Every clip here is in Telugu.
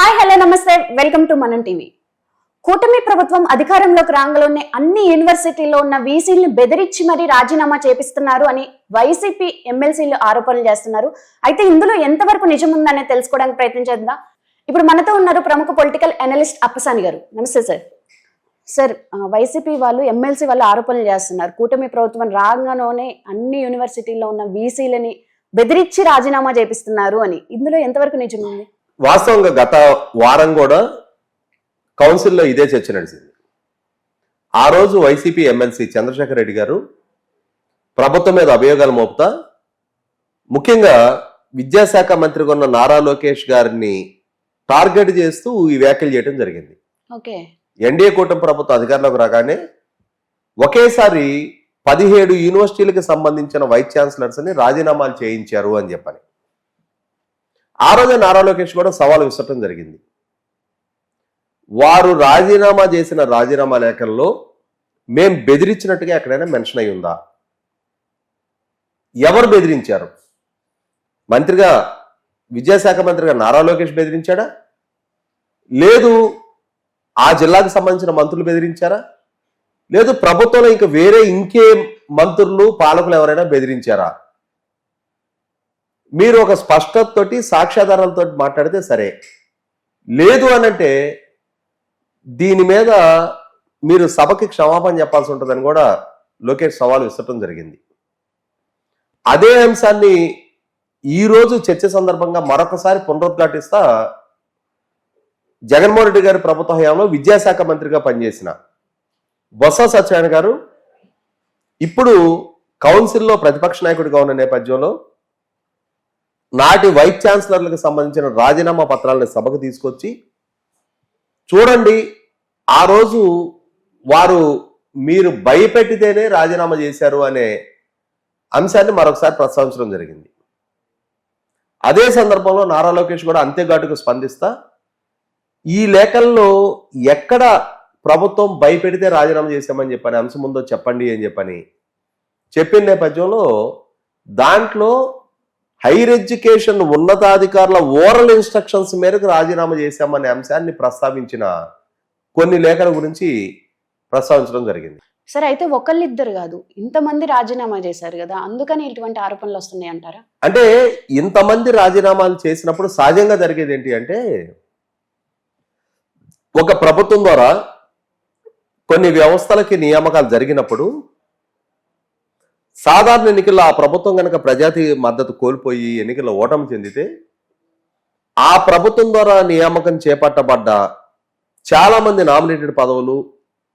హాయ్ హలో నమస్తే. Welcome to Manam TV. కూటమి ప్రభుత్వం అధికారంలోకి రాంగలోనే అన్ని యూనివర్సిటీల్లో ఉన్న వీసీలను బెదిరించి మరీ రాజీనామా చేపిస్తున్నారు అని వైసీపీ ఎమ్మెల్సీలు ఆరోపణలు చేస్తున్నారు. అయితే ఇందులో ఎంతవరకు నిజం ఉందనే తెలుసుకోవడానికి ప్రయత్నం చేద్దాం. ఇప్పుడు మనతో ఉన్నారు ప్రముఖ పొలిటికల్ అనలిస్ట్ అప్పసాని గారు. నమస్తే సార్. సార్ వైసీపీ వాళ్ళు ఎమ్మెల్సీ వాళ్ళు ఆరోపణలు చేస్తున్నారు. కూటమి ప్రభుత్వం రాగానే అన్ని యూనివర్సిటీల్లో ఉన్న వీసీలని బెదిరించి రాజీనామా చేపిస్తున్నారు అని. ఇందులో ఎంతవరకు నిజం ఉంది వాస్తవంగా గత వారం కూడా కౌన్సిల్లో ఇదే చర్చ నడిచింది. ఆ రోజు వైసీపీ ఎమ్మెల్సీ చంద్రశేఖర్ రెడ్డి గారు ప్రభుత్వం మీద అభియోగాలు మోపుతా ముఖ్యంగా విద్యాశాఖ మంత్రిగా ఉన్న నారా లోకేష్ గారిని టార్గెట్ చేస్తూ ఈ వ్యాఖ్యలు చేయడం జరిగింది. ఓకే. ఎన్డీఏ కూటమి ప్రభుత్వం అధికారంలోకి రాగానే ఒకేసారి పదిహేడు యూనివర్సిటీలకు సంబంధించిన వైస్ ఛాన్సలర్స్ని రాజీనామాలు చేయించారు అని చెప్పని. ఆ రోజే నారా లోకేష్ కూడా సవాల్ విసరటం జరిగింది. వారు రాజీనామా చేసిన రాజీనామా లేఖల్లో మేం బెదిరించినట్టుగా ఎక్కడైనా మెన్షన్ అయి ఉందా? ఎవరు బెదిరించారు? మంత్రిగా విద్యాశాఖ మంత్రిగా నారా లోకేష్ బెదిరించాడా? లేదు ఆ జిల్లాకు సంబంధించిన మంత్రులు బెదిరించారా? లేదు ప్రభుత్వంలో ఇంకా వేరే ఇంకే మంత్రులు పాలకులు ఎవరైనా బెదిరించారా? మీరు ఒక స్పష్టతతోటి సాక్ష్యాధారాలతో మాట్లాడితే సరే. లేదు అనంటే దీని మీద మీరు సభకి క్షమాపణ చెప్పాల్సి ఉంటుందని కూడా లోకేష్ సవాల్ విసరటం జరిగింది. అదే అంశాన్ని ఈ రోజు చర్చ సందర్భంగా మరొకసారి పునరుద్ఘాటిస్తా జగన్మోహన్ రెడ్డి గారి ప్రభుత్వ హయాంలో విద్యాశాఖ మంత్రిగా పనిచేసిన బొత్స సత్యనారాయణ గారు. ఇప్పుడు కౌన్సిల్లో ప్రతిపక్ష నాయకుడిగా ఉన్న నేపథ్యంలో నాటి వైస్ ఛాన్సలర్లకు సంబంధించిన రాజీనామా పత్రాలను సభకు తీసుకొచ్చి చూడండి ఆ రోజు వారు మీరు భయపెట్టితేనే రాజీనామా చేశారు అనే అంశాన్ని మరొకసారి ప్రస్తావించడం జరిగింది. అదే సందర్భంలో నారా లోకేష్ కూడా అంతే ఘాటుకు స్పందిస్తా ఈ లేఖల్లో ఎక్కడ ప్రభుత్వం భయపెడితే రాజీనామా చేశామని చెప్పని అంశం ఉందో చెప్పండి అని చెప్పని చెప్పిన నేపథ్యంలో దాంట్లో హైయర్ ఎడ్యుకేషన్ ఉన్నతాధికారుల ఓరల్ ఇన్స్ట్రక్షన్స్ మేరకు రాజీనామా చేశామనే అంశాన్ని ప్రస్తావించిన కొన్ని లేఖల గురించి ప్రస్తావించడం జరిగింది. సరే అయితే ఒకళ్ళిద్దరు కాదు ఇంతమంది రాజీనామా చేశారు కదా అందుకని ఇటువంటి ఆరోపణలు వస్తున్నాయి అంటారా? అంటే ఇంతమంది రాజీనామాలు చేసినప్పుడు సహజంగా జరిగేది ఏంటి అంటే ఒక ప్రభుత్వం ద్వారా కొన్ని వ్యవస్థలకి నియామకాలు జరిగినప్పుడు సాధారణ ఎన్నికల్లో ఆ ప్రభుత్వం కనుక ప్రజాతి మద్దతు కోల్పోయి ఎన్నికల్లో ఓటమి చెందితే ఆ ప్రభుత్వం ద్వారా నియామకం చేపట్టబడ్డ చాలా మంది నామినేటెడ్ పదవులు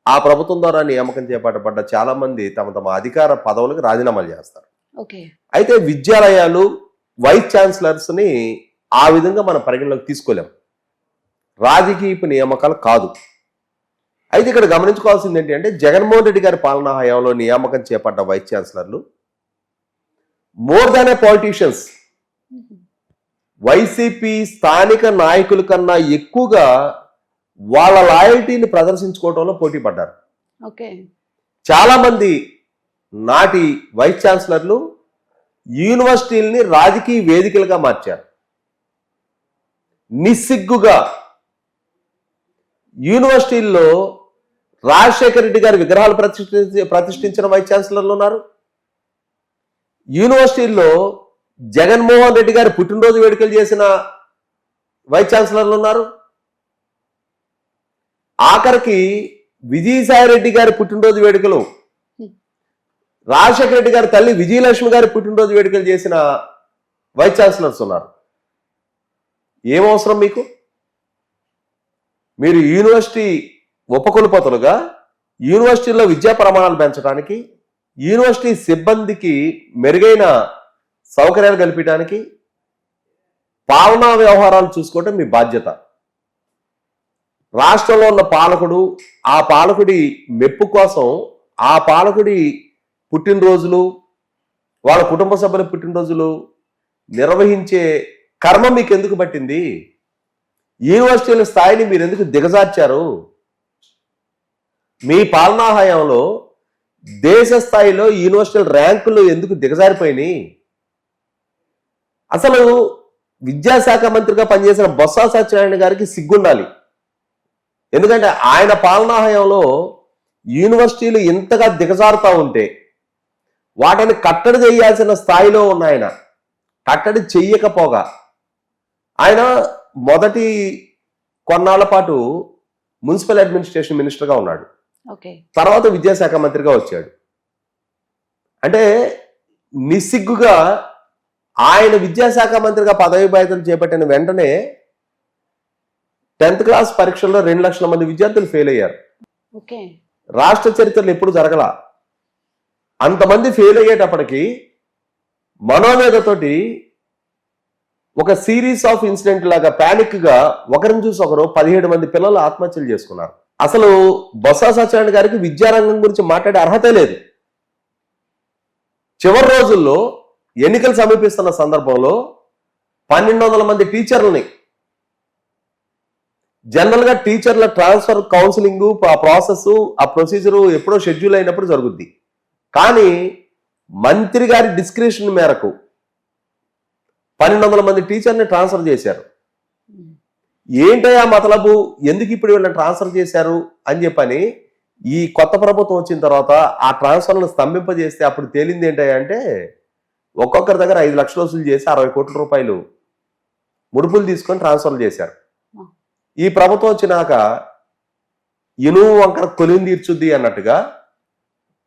ఆ ప్రభుత్వం ద్వారా నియామకం చేపట్టబడ్డ చాలా మంది తమ తమ అధికార పదవులకు రాజీనామాలు చేస్తారు. ఓకే. అయితే విద్యాలయాలు వైస్ ఛాన్సలర్స్ని ఆ విధంగా మనం పరిగణలోకి తీసుకోలేం. రాజకీయపు నియామకాలు కాదు. అయితే ఇక్కడ గమనించుకోవాల్సింది ఏంటి అంటే జగన్మోహన్ రెడ్డి గారి పాలనా హయాంలో నియామకం చేపట్ట వైస్ ఛాన్సలర్లు more than a politicians. YCP స్థానిక నాయకుల కన్నా ఎక్కువగా వాళ్ళ లాయల్టీని ప్రదర్శించుకోవడంలో పోటీ పడ్డారు. చాలా మంది నాటి వైస్ ఛాన్సలర్లు యూనివర్సిటీల్ని రాజకీయ వేదికలుగా మార్చారు. నిస్సిగ్గుగా యూనివర్సిటీల్లో రాజశేఖర రెడ్డి గారి విగ్రహాలు ప్రతిష్ఠించి ప్రతిష్ఠించిన వైస్ ఛాన్సలర్లు ఉన్నారు. యూనివర్సిటీల్లో జగన్మోహన్ రెడ్డి గారి పుట్టినరోజు వేడుకలు చేసిన వైస్ ఛాన్సలర్లు ఉన్నారు. ఆఖరికి విజయసాయి రెడ్డి గారి పుట్టినరోజు వేడుకలు రాజశేఖర రెడ్డి గారి తల్లి విజయలక్ష్మి గారి పుట్టినరోజు వేడుకలు చేసిన వైస్ ఛాన్సలర్స్ ఉన్నారు. ఏం అవసరం మీకు? మీరు యూనివర్సిటీ ఉపకులపతులుగా యూనివర్సిటీలో విద్యా ప్రమాణాలు పెంచడానికి యూనివర్సిటీ సిబ్బందికి మెరుగైన సౌకర్యాలు కల్పించడానికి పాలనా వ్యవహారాలు చూసుకోవటం మీ బాధ్యత. రాష్ట్రంలో ఉన్న పాలకుడు ఆ పాలకుడి మెప్పు కోసం ఆ పాలకుడి పుట్టినరోజులు వాళ్ళ కుటుంబ సభ్యుల పుట్టినరోజులు నిర్వహించే కర్మ మీకు ఎందుకు పట్టింది? యూనివర్సిటీల స్థాయిని మీరు ఎందుకు దిగజార్చారు? మీ పాలనా హయాంలో దేశ స్థాయిలో యూనివర్సిటీల ర్యాంకులు ఎందుకు దిగజారిపోయినాయి? అసలు విద్యాశాఖ మంత్రిగా పనిచేసిన బొత్స సత్యనారాయణ గారికి సిగ్గుండాలి. ఎందుకంటే ఆయన పాలనా హయాంలో యూనివర్సిటీలు ఇంతగా దిగజారుతా ఉంటే వాటిని కట్టడి చేయాల్సిన స్థాయిలో ఉన్న ఆయన కట్టడి చెయ్యకపోగా ఆయన మొదటి కొన్నాళ్ళ పాటు మున్సిపల్ అడ్మినిస్ట్రేషన్ మినిస్టర్గా ఉన్నాడు. తర్వాత విద్యాశాఖ మంత్రిగా వచ్చాడు. అంటే నిస్సిగ్గుగా ఆయన విద్యాశాఖ మంత్రిగా పదవి బాధ్యతలు చేపట్టిన వెంటనే టెన్త్ క్లాస్ పరీక్షల్లో రెండు లక్షల మంది విద్యార్థులు ఫెయిల్ అయ్యారు. రాష్ట్ర చరిత్రలో ఎప్పుడు జరగల. అంతమంది ఫెయిల్ అయ్యేటప్పటికి మనోవేదతోటి ఒక సిరీస్ ఆఫ్ ఇన్సిడెంట్ లాగా ప్యానిక్గా ఒకరిని చూసి ఒకరు పదిహేడు మంది పిల్లలు ఆత్మహత్యలు చేసుకున్నారు. అసలు బొత్స సత్యనారాయణ గారికి విద్యారంగం గురించి మాట్లాడే అర్హత లేదు. చివరి రోజుల్లో ఎన్నికలు సమీపిస్తున్న సందర్భంలో పన్నెండు వందల మంది టీచర్లని జనరల్గా టీచర్ల ట్రాన్స్ఫర్ కౌన్సిలింగ్ ఆ ప్రాసెస్ ఆ ప్రొసీజర్ ఎప్పుడో షెడ్యూల్ అయినప్పుడు జరుగుద్ది. కానీ మంత్రి గారి డిస్క్రిప్షన్ మేరకు పన్నెండు వందల మంది టీచర్ని ట్రాన్స్ఫర్ చేశారు. ఏంటయ్యా మతలబు? ఎందుకు ఇప్పుడు వీళ్ళని ట్రాన్స్ఫర్ చేశారు అని చెప్పని ఈ కొత్త ప్రభుత్వం వచ్చిన తర్వాత ఆ ట్రాన్స్ఫర్లను స్తంభింపజేస్తే అప్పుడు తేలింది ఏంటయ్యా అంటే ఒక్కొక్కరి దగ్గర ఐదు లక్షలు వసూలు చేసి అరవై కోట్ల రూపాయలు ముడుపులు తీసుకొని ట్రాన్స్ఫర్లు చేశారు. ఈ ప్రభుత్వం వచ్చినాక ఇనుము వంకర కొలిని తీర్చుద్ది అన్నట్టుగా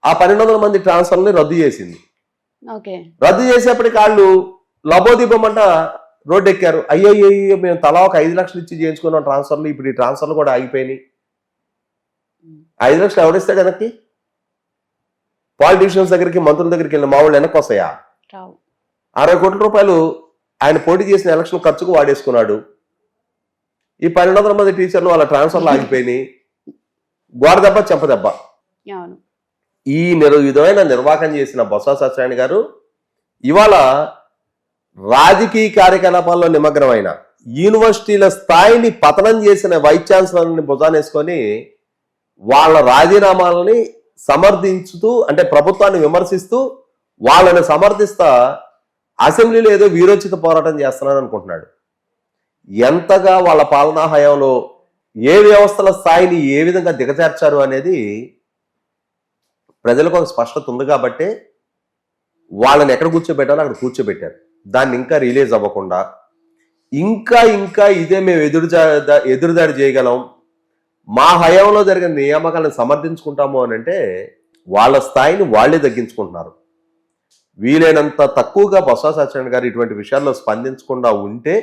ఆ పన్నెండు వందల మంది ట్రాన్స్ఫర్ని రద్దు చేసింది. రద్దు చేసేప్పటికి వాళ్ళు లబోదీపమంట రోడ్డు ఎక్కారు అయ్యో అయ్యో మేము తలా ఒక ఐదు లక్షలు ఇచ్చి చేయించుకున్నాం ట్రాన్స్ఫర్లు. ఇప్పుడు ఈ ట్రాన్స్ఫర్లు కూడా ఆగిపోయినాయి. ఐదు లక్షలు ఎవరిస్తాడు వెనక్కి పాలిటీషియన్స్ దగ్గరికి మంత్రుల దగ్గరికి వెళ్ళిన మా వాళ్ళు వెనక్కి వస్తాయా రావు. అరవై కోట్ల రూపాయలు ఆయన పోటీ చేసిన ఎలక్షన్ ఖర్చుకు వాడేసుకున్నాడు. ఈ పన్నెండు వందల మంది టీచర్లు వాళ్ళ ట్రాన్స్ఫర్లు ఆగిపోయినాయి. గోడ దెబ్బ చెంప దెబ్బ. ఈ నిర్ విధమైన నిర్వాహకం చేసిన బొత్స సత్యనారాయణ గారు ఇవాళ రాజకీయ కార్యకలాపాల్లో నిమగ్నమైన యూనివర్సిటీల స్థాయిని పతనం చేసిన వైస్ ఛాన్సలర్ని భుజానేసుకొని వాళ్ళ రాజీనామాలని సమర్థించుతూ అంటే ప్రభుత్వాన్ని విమర్శిస్తూ వాళ్ళని సమర్థిస్తా అసెంబ్లీలో ఏదో వీరోచిత పోరాటం చేస్తున్నాను అనుకుంటున్నాడు. ఎంతగా వాళ్ళ పాలనా హయాంలో ఏ వ్యవస్థల స్థాయిని ఏ విధంగా దిగజార్చారు అనేది ప్రజలకు ఒక స్పష్టత ఉంది కాబట్టి వాళ్ళని ఎక్కడ కూర్చోబెట్టాలో అక్కడ కూర్చోబెట్టారు. దాన్ని ఇంకా రిలీజ్ అవ్వకుండా ఇంకా ఇంకా ఇదే మేము ఎదురు ఎదురుదాడి చేయగలం. మా హయాంలో జరిగిన నియామకాలను సమర్థించుకుంటాము అని అంటే వాళ్ళ స్థాయిని వాళ్ళే తగ్గించుకుంటున్నారు. వీలైనంత తక్కువగా బొత్స సత్యనారాయణ గారు ఇటువంటి విషయాల్లో స్పందించకుండా ఉంటే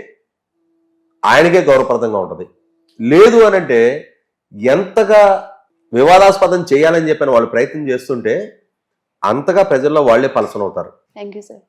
ఆయనకే గౌరవప్రదంగా ఉంటుంది. లేదు అని అంటే ఎంతగా వివాదాస్పదం చేయాలని చెప్పిన వాళ్ళు ప్రయత్నం చేస్తుంటే అంతగా ప్రజల్లో వాళ్ళే పలసనవుతారు. Thank you sir